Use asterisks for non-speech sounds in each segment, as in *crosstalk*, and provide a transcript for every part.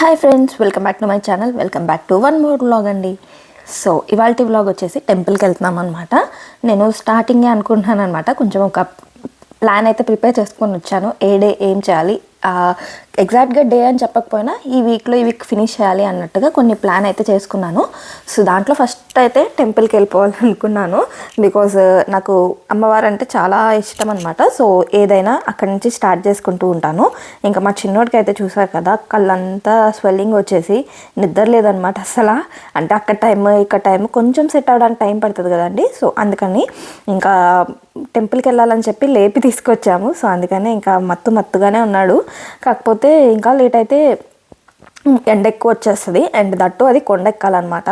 Hi friends welcome back to my channel welcome back to one more vlog అండి. So ఇవాళ vlog వచ్చేసి టెంపుల్కి వెళ్తున్నాం అనమాట నేను స్టార్టింగే అనుకుంటున్నాను అనమాట కొంచెం ఒక ప్లాన్ అయితే ప్రిపేర్ చేసుకొని వచ్చాను. ఏ డే ఏం చేయాలి ఎగ్జాక్ట్గా డే అని చెప్పకపోయినా ఈ వీక్లో ఈ వీక్ ఫినిష్ చేయాలి అన్నట్టుగా కొన్ని ప్లాన్ అయితే చేసుకున్నాను. సో దాంట్లో ఫస్ట్ అయితే టెంపుల్కి వెళ్ళిపోవాలనుకున్నాను *laughs* బికాజ్ నాకు అమ్మవారు అంటే చాలా ఇష్టం అనమాట సో ఏదైనా అక్కడి నుంచి స్టార్ట్ చేసుకుంటూ ఉంటాను. ఇంకా మా చిన్నోడికి అయితే చూసారు కదా కళ్ళంతా స్వెల్లింగ్ వచ్చేసి నిద్ర లేదనమాట అసలు. అంటే అక్కడ టైం ఇక్కడ టైం కొంచెం సెట్ అవ్వడానికి టైం పడుతుంది కదండి. సో అందుకని ఇంకా టెంపుల్కి వెళ్ళాలని చెప్పి లేపి తీసుకొచ్చాము. సో అందుకనే ఇంకా మత్తు మత్తుగానే ఉన్నాడు. కాకపోతే ఇంకా లేట్ అయితే ఎండ ఎక్కువ వచ్చేస్తుంది. అండ్ దట్టు అది కొండెక్కాలన్నమాట.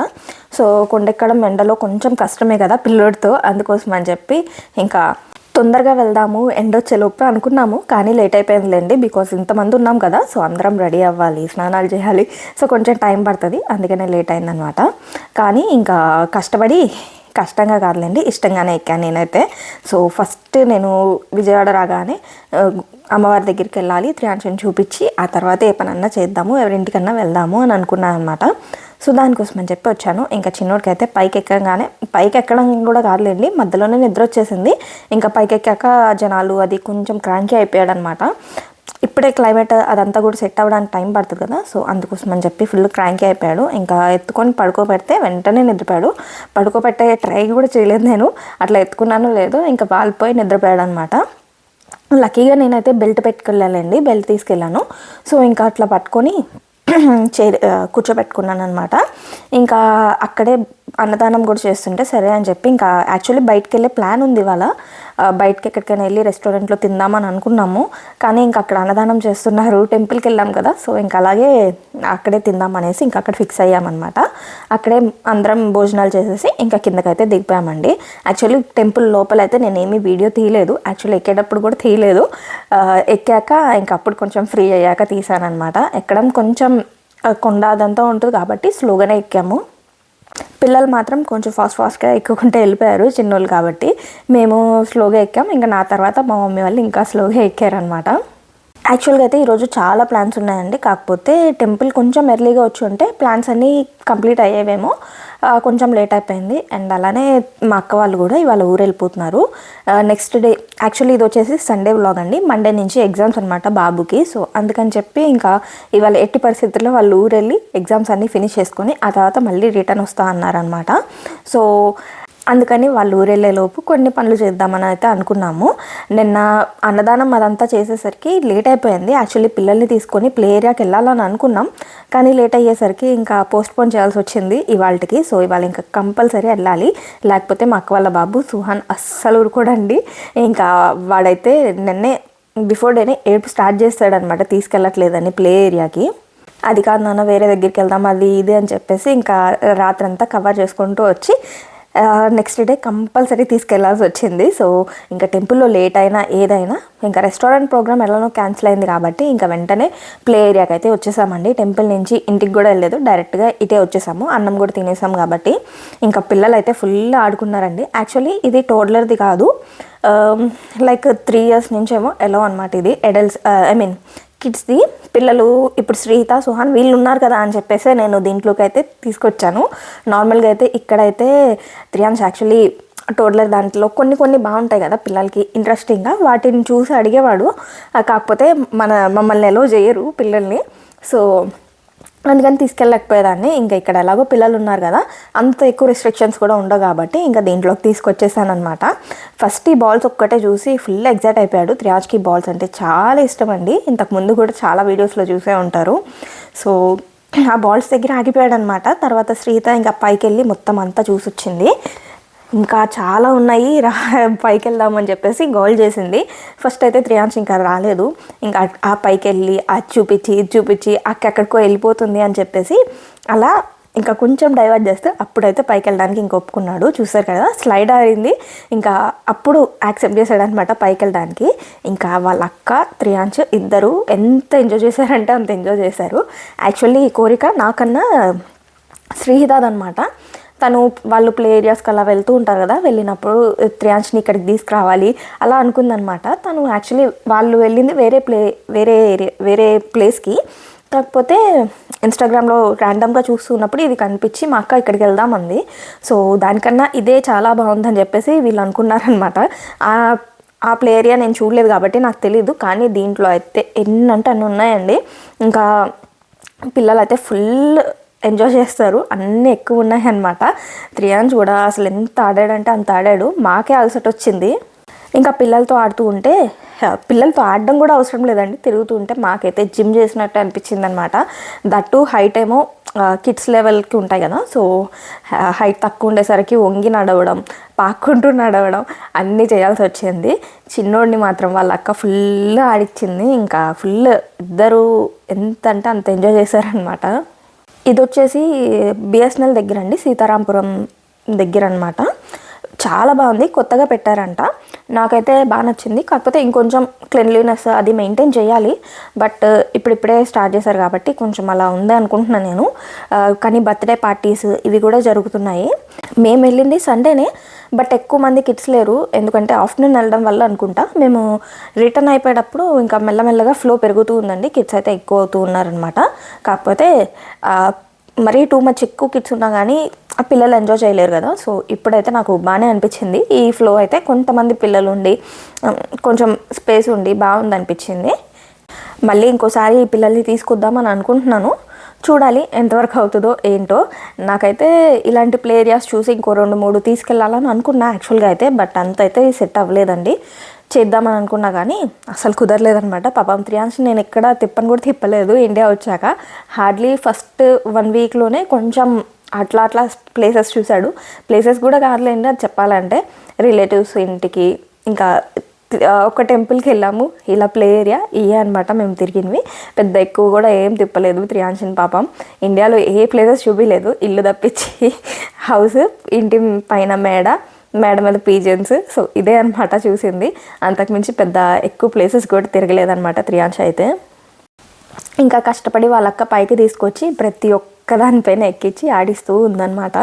సో కొండెక్కడం ఎండలో కొంచెం కష్టమే కదా పిల్లోడితో. అందుకోసం అని చెప్పి ఇంకా తొందరగా వెళ్దాము. ఎండ వచ్చేలోపు అనుకున్నాము. కానీ లేట్ అయిపోయిందిలేండి. బికాస్ ఇంతమంది ఉన్నాం కదా. సో అందరం రెడీ అవ్వాలి. స్నానాలు చేయాలి. సో కొంచెం టైం పడుతుంది. అందుకనే లేట్ అయిందనమాట కానీ ఇంకా కష్టపడి కష్టంగా కాదులేండి. ఇష్టంగానే ఎక్కాను నేనైతే. సో ఫస్ట్ నేను విజయవాడ రాగానే అమ్మవారి దగ్గరికి వెళ్ళాలి త్రియాంశం చూపించి ఆ తర్వాత ఏ పనన్నా చేద్దాము ఎవరింటికన్నా వెళ్దాము అని అనుకున్నాను అనమాట సో దానికోసం అని చెప్పి వచ్చాను. ఇంకా చిన్నోడికి అయితే పైకి ఎక్కగానే పైకి ఎక్కడం కూడా కాదులేండి మధ్యలోనే నిద్ర వచ్చేసింది ఇంకా పైకి ఎక్కాక జనాలు అది కొంచెం క్రాంకీ అయిపోయాడు అనమాట ఇప్పుడే క్లైమేట్ అదంతా కూడా సెట్ అవ్వడానికి టైం పడుతుంది కదా సో అందుకోసం అని చెప్పి ఫుల్ క్రాంకీ అయిపోయాడు. ఇంకా ఎత్తుకొని పడుకోబెడితే వెంటనే నిద్రపోయాడు. పడుకోబెట్టే ట్రై కూడా చేయలేదు నేను. అట్లా ఎత్తుకున్నాను లేదు ఇంకా వాలిపోయి నిద్రపోయాడు అనమాట లక్కీగా నేనైతే బెల్ట్ పెట్టుకెళ్ళాలండి. బెల్ట్ తీసుకెళ్ళాను. సో ఇంకా అట్లా పట్టుకొని *clears throat* చే కూర్చోబెట్టుకున్నాను అనమాట ఇంకా అక్కడే అన్నదానం కూడా చేస్తుంటే సరే అని చెప్పి ఇంకా యాక్చువల్లీ బయటకు వెళ్ళే ప్లాన్ ఉంది ఇవాళ. బయటకి ఎక్కడికైనా వెళ్ళి రెస్టారెంట్లో తిందామని అనుకున్నాము. కానీ ఇంకా అక్కడ అన్నదానం చేస్తున్నారు టెంపుల్కి వెళ్ళాం కదా. సో ఇంకా అలాగే అక్కడే తిందాం అనేసి ఇంకా అక్కడ ఫిక్స్ అయ్యామన్నమాట. అక్కడే అందరం భోజనాలు చేసేసి ఇంకా కిందకైతే దిగిపోయామండి. యాక్చువల్లీ టెంపుల్ లోపల అయితే నేనేమి వీడియో తీయలేదు. యాక్చువల్లీ ఎక్కేటప్పుడు కూడా తీయలేదు. ఎక్కాక ఇంకా అప్పుడు కొంచెం ఫ్రీ అయ్యాక తీసానమాట ఎక్కడం కొంచెం కొండ అదంతా ఉంటుంది కాబట్టి స్లోగానే ఎక్కాము. పిల్లలు మాత్రం కొంచెం ఫాస్ట్ ఫాస్ట్గా ఎక్కుకుంటే వెళ్ళిపోయారు చిన్నోళ్ళు కాబట్టి. మేము స్లోగా ఎక్కాం. ఇంకా నా తర్వాత మా మమ్మీ వాళ్ళు ఇంకా స్లోగా ఎక్కారనమాట యాక్చువల్గా అయితే ఈరోజు చాలా ప్లాన్స్ ఉన్నాయండి. కాకపోతే టెంపుల్ కొంచెం ఎర్లీగా వచ్చి ఉంటే ప్లాన్స్ అన్నీ కంప్లీట్ అయ్యేవేమో. కొంచెం లేట్ అయిపోయింది. అండ్ అలానే మా అక్క వాళ్ళు కూడా ఇవాళ ఊరు వెళ్ళిపోతున్నారు నెక్స్ట్ డే యాక్చువల్లీ ఇది వచ్చేసి సండే వ్లాగ్ అండి. మండే నుంచి ఎగ్జామ్స్ అనమాట బాబుకి. సో అందుకని చెప్పి ఇంకా ఇవాళ ఎట్టి పరిస్థితుల్లో వాళ్ళు ఊరు వెళ్ళి ఎగ్జామ్స్ అన్నీ ఫినిష్ చేసుకొని ఆ తర్వాత మళ్ళీ రిటర్న్ వస్తా అన్నారనమాట సో అందుకని వాళ్ళు ఊరెళ్ళేలోపు కొన్ని పనులు చేద్దామని అయితే అనుకున్నాము. నిన్న అన్నదానం అదంతా చేసేసరికి లేట్ అయిపోయింది. యాక్చువల్లీ పిల్లల్ని తీసుకొని ప్లే ఏరియాకి వెళ్ళాలని అనుకున్నాం. కానీ లేట్ అయ్యేసరికి ఇంకా పోస్ట్పోన్ చేయాల్సి వచ్చింది ఇవాళకి సో ఇవాళ ఇంకా కంపల్సరీ వెళ్ళాలి. లేకపోతే మా అక్క వాళ్ళ బాబు సుహాన్ అస్సలు ఊరుకోడండి. ఇంకా వాడైతే నిన్నే బిఫోర్ డేనే ఏడుపు స్టార్ట్ చేస్తాడనమాట తీసుకెళ్ళట్లేదని ప్లే ఏరియాకి. అది కాదు నాన్న వేరే దగ్గరికి వెళ్దాం అది ఇది అని చెప్పేసి ఇంకా రాత్రంతా కవర్ చేసుకుంటూ వచ్చి నెక్స్ట్ డే కంపల్సరీ తీసుకెళ్ళాల్సి వచ్చింది. సో ఇంకా టెంపుల్లో లేట్ అయినా ఏదైనా ఇంకా రెస్టారెంట్ ప్రోగ్రామ్ ఎలానో క్యాన్సిల్ అయింది కాబట్టి ఇంకా వెంటనే ప్లే ఏరియాకి అయితే వచ్చేసామండి. టెంపుల్ నుంచి ఇంటికి కూడా వెళ్ళలేదు. డైరెక్ట్గా ఇటే వచ్చేసాము. అన్నం కూడా తినేసాం కాబట్టి ఇంకా పిల్లలు అయితే ఫుల్ ఆడుకున్నారండి. యాక్చువల్లీ ఇది టోడ్లర్ది కాదు. లైక్ త్రీ ఇయర్స్ నుంచేమో ఎలా అనమాట ఇది. ఎడల్ట్స్ ఐ మీన్ కిడ్స్ది పిల్లలు ఇప్పుడు శ్రీత సుహాన్ వీళ్ళు ఉన్నారు కదా అని చెప్పేసి నేను దీంట్లోకి అయితే తీసుకొచ్చాను. నార్మల్గా అయితే ఇక్కడైతే త్రియాన్స్ యాక్చువల్లీ టోడ్లర్ దాంట్లో కొన్ని కొన్ని బాగుంటాయి కదా పిల్లలకి ఇంట్రెస్టింగ్గా వాటిని చూసి అడిగేవాడు. కాకపోతే మన మమ్మల్ని ఎలో చేయరు పిల్లల్ని. సో అందుకని తీసుకెళ్ళకపోయేదాన్ని. ఇంకా ఇక్కడ ఎలాగో పిల్లలు ఉన్నారు కదా అంత ఎక్కువ రెస్ట్రిక్షన్స్ కూడా ఉండవు కాబట్టి ఇంకా దీంట్లోకి తీసుకొచ్చేసాను అనమాట ఫస్ట్ ఈ బాల్స్ ఒక్కటే చూసి ఫుల్ ఎగ్జైట్ అయిపోయాడు. త్రియాజ్కి బాల్స్ అంటే చాలా ఇష్టం అండి ఇంతకు ముందు కూడా చాలా వీడియోస్లో చూసే ఉంటారు. సో ఆ బాల్స్ దగ్గర ఆగిపోయాడు అనమాట తర్వాత శ్రీత ఇంకా పైకి వెళ్ళి మొత్తం అంతా చూసొచ్చింది. ఇంకా చాలా ఉన్నాయి. రా పైకి వెళ్దామని చెప్పేసి గోల్ చేసింది. ఫస్ట్ అయితే త్రియాంశ్ ఇంకా రాలేదు. ఇంకా ఆ పైకి వెళ్ళి అది చూపించి ఇది చూపించి అక్కడికో వెళ్ళిపోతుంది అని చెప్పేసి అలా ఇంకా కొంచెం డైవర్ట్ చేస్తే అప్పుడైతే పైకి వెళ్ళడానికి ఇంక ఒప్పుకున్నాడు. చూసారు కదా స్లైడ్ అయింది ఇంకా అప్పుడు యాక్సెప్ట్ చేశాడు అనమాట పైకి వెళ్ళడానికి ఇంకా వాళ్ళ అక్క త్రియాంచ్ ఇద్దరు ఎంత ఎంజాయ్ చేశారంటే అంత ఎంజాయ్ చేశారు. యాక్చువల్లీ ఈ కోరిక నాకన్నా శ్రీహిదాద్ అనమాట తను వాళ్ళు ప్లే ఏరియాస్కి అలా వెళ్తూ ఉంటారు కదా వెళ్ళినప్పుడు త్రియాంష్ని ఇక్కడికి తీసుకురావాలి అలా అనుకుందనమాట. తను యాక్చువల్లీ వాళ్ళు వెళ్ళింది వేరే ప్లే వేరే ఏరియా వేరే ప్లేస్కి కాకపోతే ఇన్స్టాగ్రామ్లో ర్యాండమ్గా చూస్తున్నప్పుడు ఇది కనిపించి మా అక్క ఇక్కడికి వెళ్దామంది సో దానికన్నా ఇదే చాలా బాగుందని చెప్పేసి వీళ్ళు అనుకున్నారనమాట. ఆ ఆ ప్లే ఏరియా నేను చూడలేదు కాబట్టి నాకు తెలీదు కానీ దీంట్లో అయితే ఎన్నంటే అన్నీ అన్ని ఉన్నాయండి. ఇంకా పిల్లలు అయితే ఫుల్ ఎంజాయ్ చేస్తారు. అన్నీ ఎక్కువ ఉన్నాయి అనమాట త్రియాన్స్ కూడా అసలు ఎంత ఆడాడంటే అంత ఆడాడు. మాకే అలసట వచ్చింది. ఇంకా పిల్లలతో ఆడుతూ ఉంటే పిల్లలతో ఆడడం కూడా అవసరం లేదండి. తిరుగుతూ ఉంటే మాకైతే జిమ్ చేసినట్టు అనిపించింది అనమాట దట్టు హైట్ ఏమో కిడ్స్ లెవెల్కి ఉంటాయి కదా. సో హైట్ తక్కువ ఉండేసరికి వంగి నడవడం పాక్కుంటూ నడవడం అన్నీ చేయాల్సి వచ్చింది. చిన్నోడిని మాత్రం వాళ్ళ అక్క ఫుల్ ఆడిచ్చింది. ఇంకా ఫుల్ ఇద్దరు ఎంత అంటే అంత ఎంజాయ్ చేశారనమాట ఇది వచ్చేసి బిఎస్ఎన్ఎల్ దగ్గర అండి సీతారాంపురం దగ్గర అనమాట చాలా బాగుంది. కొత్తగా పెట్టారంట. నాకైతే బాగా నచ్చింది. కాకపోతే ఇంకొంచెం క్లెన్లీనెస్ అది మెయింటైన్ చేయాలి. బట్ uh, ఇప్పుడిప్పుడే స్టార్ట్ చేశారు కాబట్టి కొంచెం అలా ఉంది అనుకుంటున్నాను నేను. Uh, కానీ బర్త్డే పార్టీస్ ఇవి కూడా జరుగుతున్నాయి. మేము వెళ్ళింది సండేనే బట్ ఎక్కువ మంది కిడ్స్ లేరు. ఎందుకంటే ఆఫ్టర్నూన్ వెళ్ళడం వల్ల అనుకుంటా. మేము రిటర్న్ అయిపోయేటప్పుడు ఇంకా మెల్లమెల్లగా ఫ్లో పెరుగుతూ ఉందండి. కిడ్స్ అయితే ఎక్కువ అవుతూ ఉన్నారనమాట కాకపోతే uh, మరీ టూ మచ్ ఎక్కువ కిడ్స్ ఉన్నా కానీ ఆ పిల్లలు ఎంజాయ్ చేయలేరు కదా. సో ఇప్పుడైతే నాకు బాగానే అనిపించింది. ఈ ఫ్లో అయితే కొంతమంది పిల్లలు ఉండి కొంచెం స్పేస్ ఉండి బాగుంది అనిపించింది మళ్ళీ ఇంకోసారి ఈ పిల్లల్ని తీసుకొద్దామని అనుకుంటున్నాను. చూడాలి ఎంతవరకు అవుతుందో ఏంటో. నాకైతే ఇలాంటి ప్లే ఏరియాస్ చూసి ఇంకో రెండు మూడు తీసుకెళ్ళాలని అనుకున్నా యాక్చువల్గా అయితే బట్ అంత అయితే సెట్ అవ్వలేదండి. చేద్దామని అనుకున్నా కానీ అసలు కుదరలేదనమాట పాపం త్రియాన్స్ నేను ఎక్కడ తిప్పని కూడా తిప్పలేదు. ఇండియా వచ్చాక. హార్డ్లీ ఫస్ట్ వన్ వీక్లోనే కొంచెం అట్లా అట్లా ప్లేసెస్ చూశాడు. ప్లేసెస్ కూడా కాదులేండి అది చెప్పాలంటే రిలేటివ్స్ ఇంటికి ఇంకా ఒక టెంపుల్కి వెళ్ళాము. ఇలా ప్లే ఏరియా ఇవే అనమాట మేము తిరిగినవి. పెద్ద ఎక్కువ కూడా ఏం తిప్పలేదు త్రియాంశన్ పాపం. ఇండియాలో ఏ ప్లేసెస్ చూపించలేదు ఇల్లు తప్పించి *laughs* హౌస్ ఇంటి పైన మేడ మేడ మీద పీజన్స్ సో ఇదే అనమాట చూసింది. అంతకుమించి పెద్ద ఎక్కువ ప్లేసెస్ కూడా తిరగలేదనమాట త్రియాంశ అయితే. ఇంకా కష్టపడి వాళ్ళక్క పైకి తీసుకొచ్చి ప్రతి ఒక్క దానిపైన ఎక్కించి ఆడిస్తూ ఉందన్నమాట.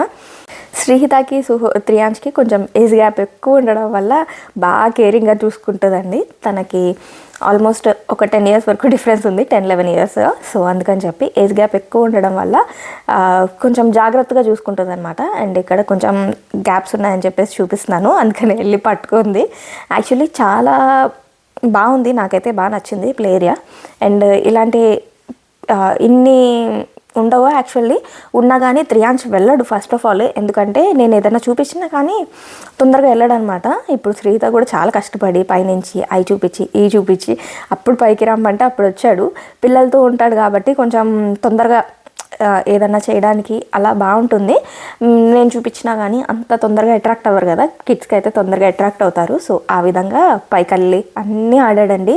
శ్రీహితకి సుహో త్రియాంష్కి కొంచెం ఏజ్ గ్యాప్ ఎక్కువ ఉండడం వల్ల బాగా కేరింగ్గా చూసుకుంటుందండి. తనకి ఆల్మోస్ట్ ఒక టెన్ ఇయర్స్ వరకు డిఫరెన్స్ ఉంది టెన్ లెవెన్ ఇయర్స్. సో అందుకని చెప్పి ఏజ్ గ్యాప్ ఎక్కువ ఉండడం వల్ల కొంచెం జాగ్రత్తగా చూసుకుంటుంది అనమాట అండ్ ఇక్కడ కొంచెం గ్యాప్స్ ఉన్నాయని చెప్పేసి చూపిస్తున్నాను. అందుకని వెళ్ళి పట్టుకుంది. యాక్చువల్లీ చాలా బాగుంది నాకైతే బాగా నచ్చింది ప్లే ఏరియా. అండ్ ఇలాంటి ఇన్ని ఉండవు యాక్చువల్లీ ఉన్నా కానీ త్రియాంశ్ వెళ్ళడు ఫస్ట్ ఆఫ్ ఆల్ ఎందుకంటే నేను ఏదైనా చూపించినా కానీ తొందరగా వెళ్ళడు అనమాట ఇప్పుడు శ్రీత కూడా చాలా కష్టపడి పైనుంచి అవి చూపించి ఈ చూపించి అప్పుడు పైకి రమ్మంటే అప్పుడు వచ్చాడు. పిల్లలతో ఉంటాడు కాబట్టి కొంచెం తొందరగా ఏదన్నా చేయడానికి అలా బాగుంటుంది. నేను చూపించినా కానీ అంత తొందరగా అట్రాక్ట్ అవ్వరు కదా. కిడ్స్కి అయితే తొందరగా అట్రాక్ట్ అవుతారు. సో ఆ విధంగా పైకల్లి అన్నీ ఆడాడండి.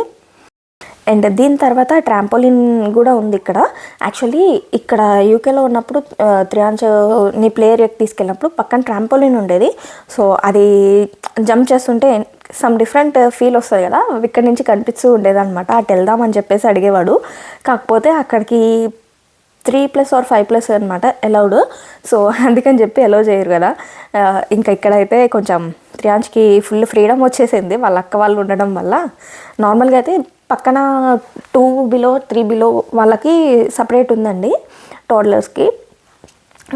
అండ్ దీని తర్వాత ట్రాంపోలిన్ కూడా ఉంది ఇక్కడ. యాక్చువల్లీ ఇక్కడ యూకేలో ఉన్నప్పుడు త్రియాంచ్ని ప్లేయర్ తీసుకెళ్ళినప్పుడు పక్కన ట్రాంపోలిన్ ఉండేది. సో అది జంప్ చేస్తుంటే సమ్ డిఫరెంట్ ఫీల్ వస్తుంది కదా. ఇక్కడ నుంచి కనిపిస్తూ ఉండేది అనమాట అటు వెళ్దామని చెప్పేసి అడిగేవాడు. కాకపోతే అక్కడికి three plus or five plus అనమాట అలౌడ్ సో అందుకని చెప్పి అలౌ చేయరు కదా. ఇంకా ఇక్కడైతే కొంచెం త్రియాంచ్కి ఫుల్ ఫ్రీడమ్ వచ్చేసింది. వాళ్ళ అక్క వాళ్ళు ఉండడం వల్ల. నార్మల్గా అయితే పక్కన టూ బిలో త్రీ బిలో వాళ్ళకి సపరేట్ ఉందండి టోడ్లర్స్కి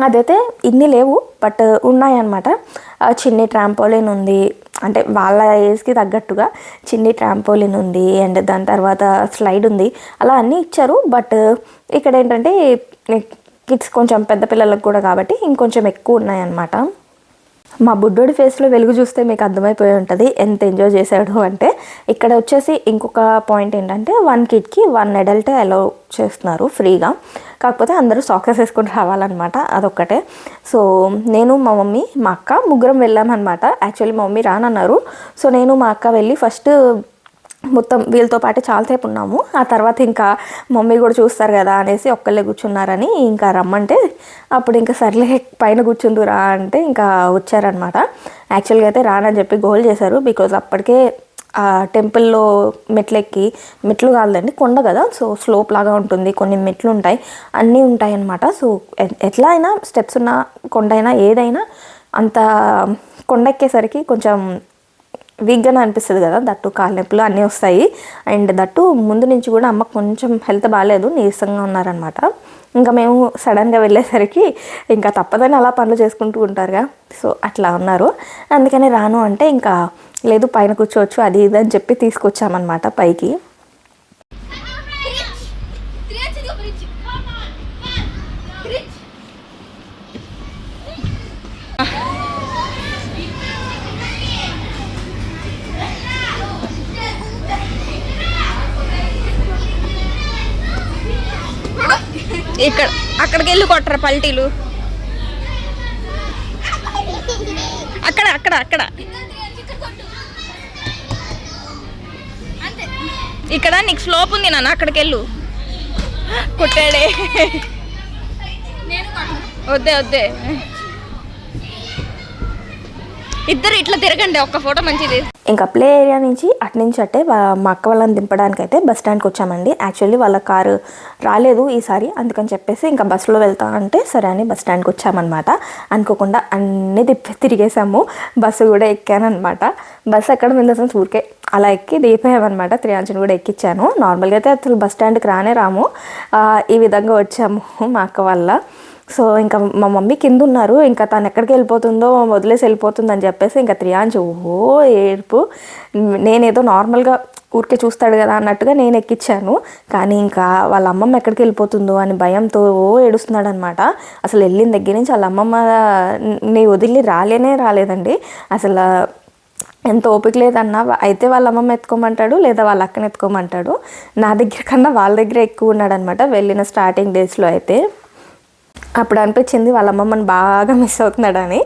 అదైతే ఇన్ని లేవు బట్ ఉన్నాయన్నమాట. చిన్ని ట్రాంపోలిన్ ఉంది అంటే వాళ్ళ ఏజ్కి తగ్గట్టుగా చిన్ని ట్రాంపోలిన్ ఉంది అండ్ దాని తర్వాత స్లైడ్ ఉంది. అలా అన్నీ ఇచ్చారు బట్ ఇక్కడ ఏంటంటే కిడ్స్ కొంచెం పెద్ద పిల్లలకు కూడా కాబట్టి ఇంకొంచెం ఎక్కువ ఉన్నాయన్నమాట. మా బుడ్డోడి ఫేస్లో వెలుగు చూస్తే మీకు అర్థమైపోయి ఉంటుంది ఎంత ఎంజాయ్ చేశాడు అంటే ఇక్కడ వచ్చేసి ఇంకొక పాయింట్ ఏంటంటే వన్ కిడ్కి వన్ అడల్ట్ అలౌ చేస్తున్నారు ఫ్రీగా కాకపోతే అందరూ సాక్సెస్ వేసుకొని రావాలన్నమాట అదొక్కటే. సో నేను మా మమ్మీ మా అక్క ముగ్గురం వెళ్ళామన్నమాట. యాక్చువల్లీ మా మమ్మీ రానన్నారు. సో నేను మా అక్క వెళ్ళి ఫస్ట్ మొత్తం వీళ్ళతో పాటు చాలాసేపు ఉన్నాము. ఆ తర్వాత ఇంకా మమ్మీ కూడా చూస్తారు కదా అనేసి ఒక్కళ్ళే కూర్చున్నారని ఇంకా రమ్మంటే అప్పుడు ఇంకా సర్లే పైన కూర్చుందురా అంటే ఇంకా వచ్చారనమాట యాక్చువల్గా అయితే రానని చెప్పి గోల్ చేశారు బికాజ్ అప్పటికే ఆ టెంపుల్లో మెట్లు ఎక్కి మెట్లు కాదండి కొండ కదా. సో స్లోప్ లాగా ఉంటుంది కొన్ని మెట్లు ఉంటాయి అన్నీ ఉంటాయి అన్నమాట సో ఎట్లా అయినా స్టెప్స్ ఉన్న కొండ అయినా ఏదైనా అంత కొండ ఎక్కేసరికి కొంచెం వీక్గానే అనిపిస్తుంది కదా దట్టు కాళ్ళ నొప్పులు అన్నీ వస్తాయి. అండ్ దట్టు ముందు నుంచి కూడా అమ్మ కొంచెం హెల్త్ బాగాలేదు నీరసంగా ఉన్నారనమాట. ఇంకా మేము సడన్గా వెళ్ళేసరికి ఇంకా తప్పదని అలా పనులు చేసుకుంటూ ఉంటారుగా. సో అట్లా ఉన్నారు. అందుకని రాను అంటే ఇంకా లేదు పైన కూర్చోవచ్చు అది ఇది అని చెప్పి తీసుకొచ్చామన్నమాట పైకి. ఇక్కడ అక్కడికి వెళ్ళి కొట్టరా పల్టీలు. అక్కడ అక్కడ అక్కడ. ఇక్కడ నీకు స్లోప్ ఉంది నాన్న అక్కడికి వెళ్ళు కొట్టాడే వద్దే వద్దే. ఇద్దరు ఇట్లా తిరగండి ఒక్క ఫోటో మంచిది. ఇంకా ప్లే ఏరియా నుంచి అటు నుంచి అట్టే మా అక్క వాళ్ళని దింపడానికి అయితే బస్ స్టాండ్కి వచ్చామండి. యాక్చువల్లీ వాళ్ళ కారు రాలేదు ఈసారి అందుకని చెప్పేసి ఇంకా బస్సులో వెళ్తా అంటే సరే అని బస్ స్టాండ్కి వచ్చామన్నమాట. అనుకోకుండా అన్నీ తిప్పి తిరిగేసాము. బస్సు కూడా ఎక్కానమాట బస్సు ఎక్కడ మీద ఊరికే అలా ఎక్కి దిగిపోయామన్నమాట. త్రియాంచని కూడా ఎక్కించాను నార్మల్గా అయితే అసలు బస్ స్టాండ్కి రానే రాము. ఈ విధంగా వచ్చాము మా అక్క వల్ల సో ఇంకా మా మమ్మీ కింద ఉన్నారు ఇంకా తను ఎక్కడికి వెళ్ళిపోతుందో వదిలేసి వెళ్ళిపోతుందని చెప్పేసి ఇంకా త్రియాంజ్ ఓ ఏడుపు. నేనేదో నార్మల్గా ఊరికే చూస్తాడు కదా అన్నట్టుగా నేను ఎక్కించాను కానీ ఇంకా వాళ్ళ అమ్మమ్మ ఎక్కడికి వెళ్ళిపోతుందో అని భయంతో ఓ ఏడుస్తున్నాడు అనమాట అసలు వెళ్ళిన దగ్గర నుంచి వాళ్ళ అమ్మమ్మ నీ వదిలి రాలేనే రాలేదండి. అసలు ఎంత ఓపిక లేదన్నా అయితే వాళ్ళ అమ్మమ్మ ఎత్తుకోమంటాడు లేదా వాళ్ళ అక్కని ఎత్తుకోమంటాడు. నా దగ్గర కన్నా వాళ్ళ దగ్గర ఎక్కువ ఉన్నాడనమాట. వెళ్ళిన స్టార్టింగ్ డేస్లో అయితే. అప్పుడు అనిపించింది వాళ్ళ అమ్మమ్మని బాగా మిస్ అవుతున్నాడని.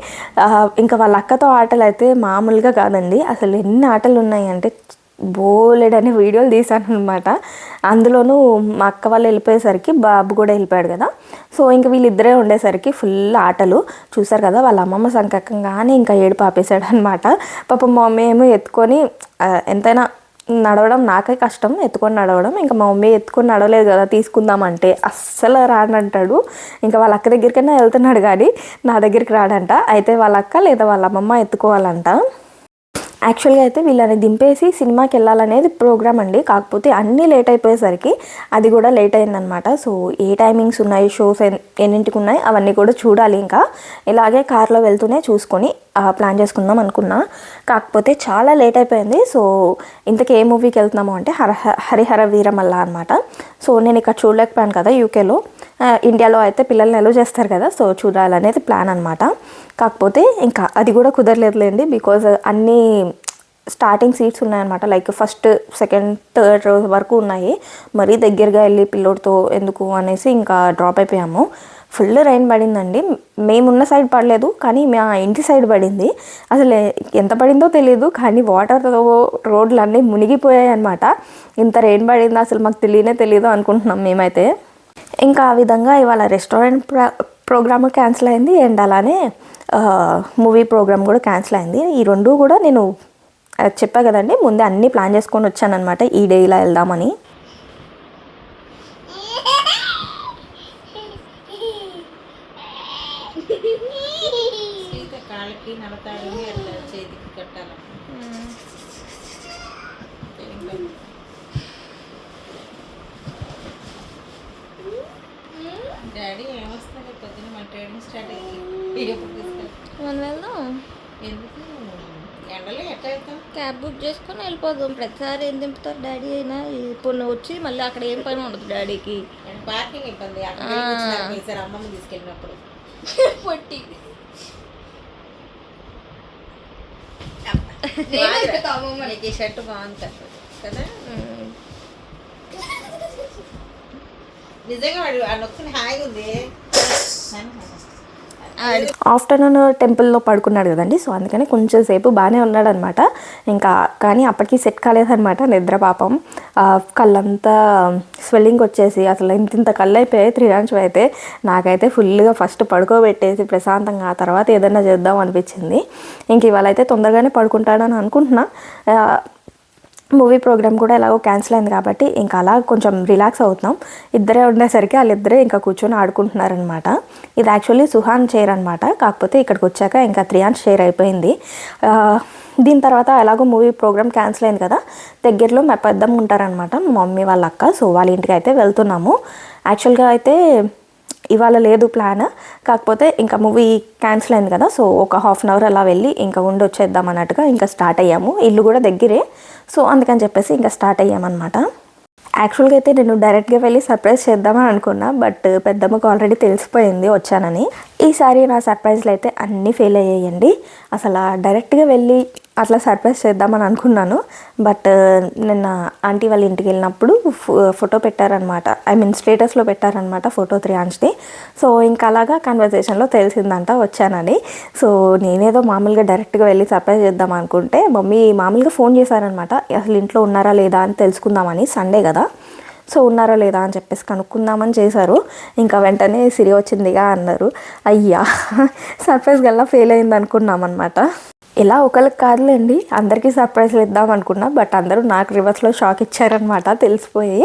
ఇంకా వాళ్ళ అక్కతో ఆటలు అయితే మామూలుగా కాదండి. అసలు ఎన్ని ఆటలు ఉన్నాయంటే బోలెడని వీడియోలు తీశాను అనమాట అందులోనూ మా అక్క వాళ్ళు వెళ్ళిపోయేసరికి బాబు కూడా వెళ్ళిపోయాడు కదా. సో ఇంక వీళ్ళిద్దరే ఉండేసరికి ఫుల్ ఆటలు. చూసారు కదా వాళ్ళ అమ్మమ్మ సంకకంగానే ఇంకా ఏడు ఆపేశాడు అనమాట పాప మమ్మీ ఏమో ఎత్తుకొని ఎంతైనా నడవడం నాకే కష్టం ఎత్తుకొని నడవడం. ఇంకా మా మమ్మీ ఎత్తుకొని నడవలేదు కదా తీసుకుందామంటే. అస్సలు రానంటాడు. ఇంకా వాళ్ళ అక్క దగ్గరికైనా వెళ్తున్నాడు కానీ నా దగ్గరికి రాడంట. అయితే వాళ్ళ అక్క లేదా వాళ్ళ అమ్మమ్మ ఎత్తుకోవాలంట. యాక్చువల్గా అయితే వీళ్ళని దింపేసి సినిమాకి వెళ్ళాలనేది ప్రోగ్రామ్ అండి. కాకపోతే అన్నీ లేట్ అయిపోయేసరికి అది కూడా లేట్ అయిందనమాట సో ఏ టైమింగ్స్ ఉన్నాయి షోస్ ఎన్నింటికి ఉన్నాయి అవన్నీ కూడా చూడాలి ఇంకా. ఇలాగే కార్లో వెళ్తూనే చూసుకొని ప్లాన్ చేసుకుందాం అనుకున్నా. కాకపోతే చాలా లేట్ అయిపోయింది. సో ఇంతకీ ఏ మూవీకి వెళ్తున్నాము అంటే హర హరిహర వీరమల్ల అనమాట సో నేను ఇక్కడ చూడలేకపోయాను కదా యూకేలో. ఇండియాలో అయితే పిల్లల్ని ఎలో చేస్తారు కదా. సో చూడాలనేది ప్లాన్ అనమాట కాకపోతే ఇంకా అది కూడా కుదరలేదులేండి బికాజ్ అన్నీ స్టార్టింగ్ సీట్స్ ఉన్నాయన్నమాట. లైక్ ఫస్ట్ సెకండ్ థర్డ్ వరకు ఉన్నాయి. మరీ దగ్గరగా వెళ్ళి పిల్లోడితో ఎందుకు అనేసి ఇంకా డ్రాప్ అయిపోయాము. ఫుల్ రైన్ పడిందండి. మేమున్న సైడ్ పడలేదు కానీ మా ఇంటి సైడ్ పడింది. అసలు ఎంత పడిందో తెలియదు కానీ వాటర్తో రోడ్లు అన్నీ మునిగిపోయాయి అనమాట ఇంత రెయిన్ పడిందో అసలు మాకు తెలియనే తెలియదు అనుకుంటున్నాం మేమైతే. ఇంకా ఆ విధంగా ఇవాళ రెస్టారెంట్ ప్రోగ్రామ్ క్యాన్సిల్ అయింది. అండ్ అలానే మూవీ ప్రోగ్రామ్ కూడా క్యాన్సిల్ అయింది. ఈ రెండు కూడా నేను చెప్పా కదండి ముందే అన్నీ ప్లాన్ చేసుకొని వచ్చానమాట ఈ డే ఇలా వెళ్దామని. కాళ్ళకి అట్లా చేతికి డాడీ ఏమొస్తుంది మన వెళ్దాం. క్యాబ్ బుక్ చేసుకొని వెళ్ళిపోదాం. ప్రతిసారి ఏం దింపుతారు డాడీ అయినా? ఇప్పుడు నువ్వు వచ్చి మళ్ళీ అక్కడ ఏం పని ఉండదు డాడీకి. పార్కింగ్ ఇబ్బంది. అమ్మమ్మ తీసుకెళ్ళినప్పుడు. పొట్టి. ఈ షర్ట్ బాగుంది కదా. కదా నిజంగా వాడు ఆ నొక్కుని హాయిగా ఉంది. ఆఫ్టర్నూన్ టెంపుల్లో పడుకున్నాడు కదండి సో అందుకని కొంచెం సేపు బాగానే ఉన్నాడనమాట. ఇంకా కానీ అప్పటికి సెట్ కాలేదనమాట నిద్ర పాపం. కళ్ళంతా స్వెల్లింగ్ వచ్చేసి అసలు ఇంత ఇంత కళ్ళు అయిపోయాయి త్రిరాంచు అయితే. నాకైతే ఫుల్గా ఫస్ట్ పడుకోబెట్టేసి ప్రశాంతంగా ఆ తర్వాత ఏదైనా చేద్దాం అనిపించింది. ఇంక ఇవాళ అయితే తొందరగానే పడుకుంటాడని అనుకుంటున్నా. మూవీ ప్రోగ్రామ్ కూడా ఎలాగో క్యాన్సిల్ అయింది కాబట్టి ఇంకా అలా కొంచెం రిలాక్స్ అవుతున్నాం. ఇద్దరే ఉండేసరికి వాళ్ళిద్దరే ఇంకా కూర్చొని ఆడుకుంటున్నారనమాట ఇది యాక్చువల్లీ సుహాన్ చైర్ అనమాట కాకపోతే ఇక్కడికి వచ్చాక ఇంకా త్రియాన్స్ చైర్ అయిపోయింది. దీని తర్వాత ఎలాగో మూవీ ప్రోగ్రామ్ క్యాన్సిల్ అయింది కదా దగ్గరలో మా పెద్దమ్మ ఉంటారనమాట మా మమ్మీ వాళ్ళ అక్క. సో వాళ్ళ ఇంటికి అయితే వెళ్తున్నాము. యాక్చువల్గా అయితే ఇవాళ లేదు ప్లాన్. కాకపోతే ఇంకా మూవీ క్యాన్సిల్ అయింది కదా సో ఒక హాఫ్ అన్ అవర్ అలా వెళ్ళి ఇంకా ఉండి వచ్చేద్దాం అన్నట్టుగా ఇంకా స్టార్ట్ అయ్యాము. ఇల్లు కూడా దగ్గరే. సో అందుకని చెప్పేసి ఇంకా స్టార్ట్ అయ్యామన్నమాట. యాక్చువల్గా అయితే నేను డైరెక్ట్గా వెళ్ళి సర్ప్రైజ్ చేద్దామని అనుకున్నా బట్ పెద్దమ్మకు ఆల్రెడీ తెలిసిపోయింది వచ్చానని. ఈసారి నా సర్ప్రైజ్లు అయితే అన్నీ ఫెయిల్ అయ్యాయండి. అసలు డైరెక్ట్గా వెళ్ళి అట్లా సర్ప్రైజ్ చేద్దామని అనుకున్నాను. బట్ నిన్న ఆంటీ వాళ్ళ ఇంటికి వెళ్ళినప్పుడు ఫో- ఫోటో పెట్టారనమాట ఐ మీన్ స్టేటస్లో పెట్టారనమాట ఫోటో త్రీ ఆన్స్ది సో ఇంకా అలాగా కన్వర్జేషన్లో తెలిసిందంట వచ్చానని. సో నేనేదో మామూలుగా డైరెక్ట్గా వెళ్ళి సర్ప్రైజ్ చేద్దాం అనుకుంటే మమ్మీ మామూలుగా ఫోన్ చేశారనమాట అసలు ఇంట్లో ఉన్నారా లేదా? అని తెలుసుకుందామని. సండే కదా. సో ఉన్నారా లేదా? అని చెప్పేసి కనుక్కుందామని చేశారు. ఇంకా వెంటనే సిరి వచ్చిందిగా అన్నారు. అయ్యా *laughs* సర్ప్రైజ్ గల్లా ఫెయిల్ అయింది అనుకున్నాం అనమాట ఇలా ఒకరికి కాదులేండి. అందరికీ సర్ప్రైజ్లు ఇద్దాం అనుకున్నా బట్ అందరూ నాకు రివర్స్లో షాక్ ఇచ్చారనమాట తెలిసిపోయి.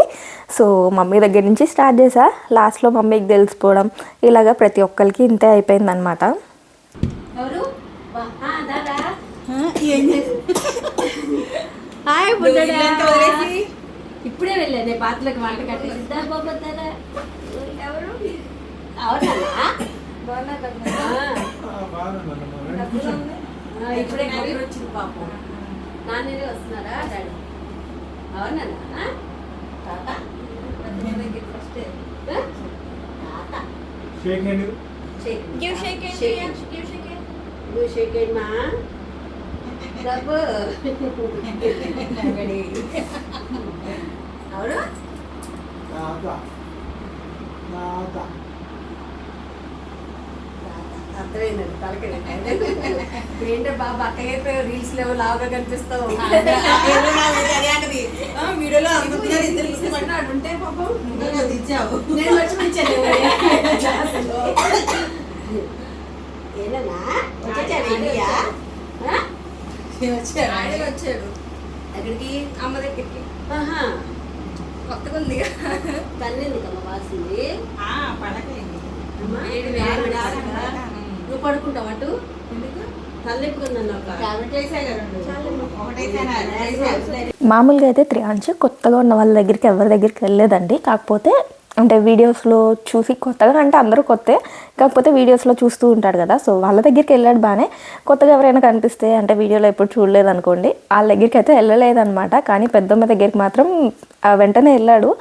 సో మమ్మీ దగ్గర నుంచి స్టార్ట్ చేసా. లాస్ట్లో మమ్మీకి తెలిసిపోవడం ఇలాగా ప్రతి ఒక్కరికి ఇంతే అయిపోయిందనమాట. ఇప్పుడే వెళ్ళాను పాత్రలకు వంట కట్టేసి ఇప్పుడే కబురు వచ్చింది పాపం. నాన్ననే వస్తున్నారా డాడీ? అవునా తాత? ఆ? తాత? షేక్ హ్యాండ్ మా? డబ్బు అవును *laughs* తాత. తాత. అర్థమైందండి తలకి. ఏంటో బాబా అక్కగైతే రీల్స్ లేవు లావుగా కనిపిస్తావు. వీడియోలో ఇద్దరు ఉంటే పాపం నువ్వు ఇచ్చావు నేను ఏనా వచ్చాడు ఇండియా? వచ్చాడు. ఎక్కడికి? అమ్మ దగ్గరికి. కొత్తగా ఉంది తల్లి ఎందుకమ్మా వాసింది? పడకలేదు నువ్వు పడుకుంటావు అటు మామూలుగా అయితే త్రియాంశ్ కొత్తగా ఉన్న వాళ్ళ దగ్గరికి ఎవరి దగ్గరికి వెళ్ళలేదండి. కాకపోతే అంటే వీడియోస్లో చూసి కొత్తగా అంటే అందరూ కొత్తే కాకపోతే వీడియోస్లో చూస్తూ ఉంటాడు కదా. సో వాళ్ళ దగ్గరికి వెళ్ళాడు బాగానే కొత్తగా ఎవరైనా కనిపిస్తే అంటే వీడియోలో ఎప్పుడు చూడలేదు అనుకోండి వాళ్ళ దగ్గరికి అయితే వెళ్ళలేదన్నమాట. కానీ పెద్దమ్మ దగ్గరికి మాత్రం ఆ, వెంటనే వెళ్ళాడు.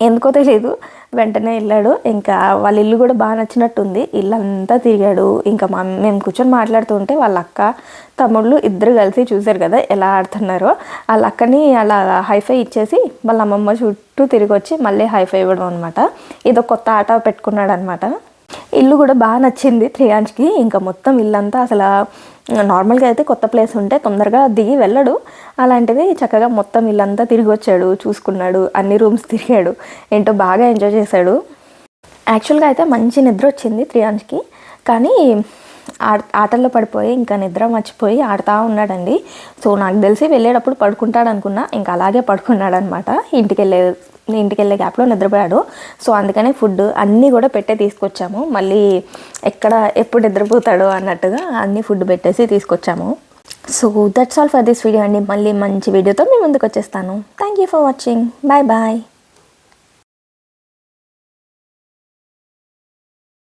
ఎందుకో తెలియదు వెంటనే వెళ్ళాడు. ఇంకా వాళ్ళ ఇల్లు కూడా బాగా నచ్చినట్టుంది. ఇల్లు అంతా తిరిగాడు. ఇంకా మా మేము కూర్చొని మాట్లాడుతుంటే వాళ్ళ అక్క తమ్ముళ్ళు ఇద్దరు కలిసి చూశారు కదా ఎలా ఆడుతున్నారో. వాళ్ళ అక్కని అలా హైఫై ఇచ్చేసి వాళ్ళ అమ్మమ్మ చుట్టూ తిరిగి వచ్చి మళ్ళీ హైఫై ఇవ్వడం అనమాట ఇదో కొత్త ఆట పెట్టుకున్నాడు అనమాట ఇల్లు కూడా బాగా నచ్చింది త్రియాంజ్కి ఇంకా మొత్తం ఇల్లంతా అసలు నార్మల్గా అయితే కొత్త ప్లేస్ ఉంటే తొందరగా దిగి వెళ్ళడు. అలాంటిది చక్కగా మొత్తం ఇల్లంతా తిరిగి వచ్చాడు చూసుకున్నాడు అన్ని రూమ్స్ తిరిగాడు ఏంటో బాగా ఎంజాయ్ చేశాడు. యాక్చువల్గా అయితే మంచి నిద్ర వచ్చింది త్రియాన్స్కి కానీ ఆటల్లో పడిపోయి ఇంకా నిద్ర మర్చిపోయి ఆడుతూ ఉన్నాడండి. సో నాకు తెలిసి వెళ్ళేటప్పుడు పడుకుంటాడు అనుకున్నా ఇంకా అలాగే పడుకున్నాడు అనమాట ఇంటికి వెళ్ళే ఇంటికి వెళ్ళే గ్యాప్లో నిద్రపోయాడు. సో అందుకనే ఫుడ్ అన్నీ కూడా పెట్టే తీసుకొచ్చాము. మళ్ళీ ఎక్కడ ఎప్పుడు నిద్రపోతాడో అన్నట్టుగా అన్ని ఫుడ్ పెట్టేసి తీసుకొచ్చాము. So that's all for this video అండి. మళ్ళీ మంచి వీడియోతో మీ ముందుకు వచ్చేస్తాను thank you for watching bye bye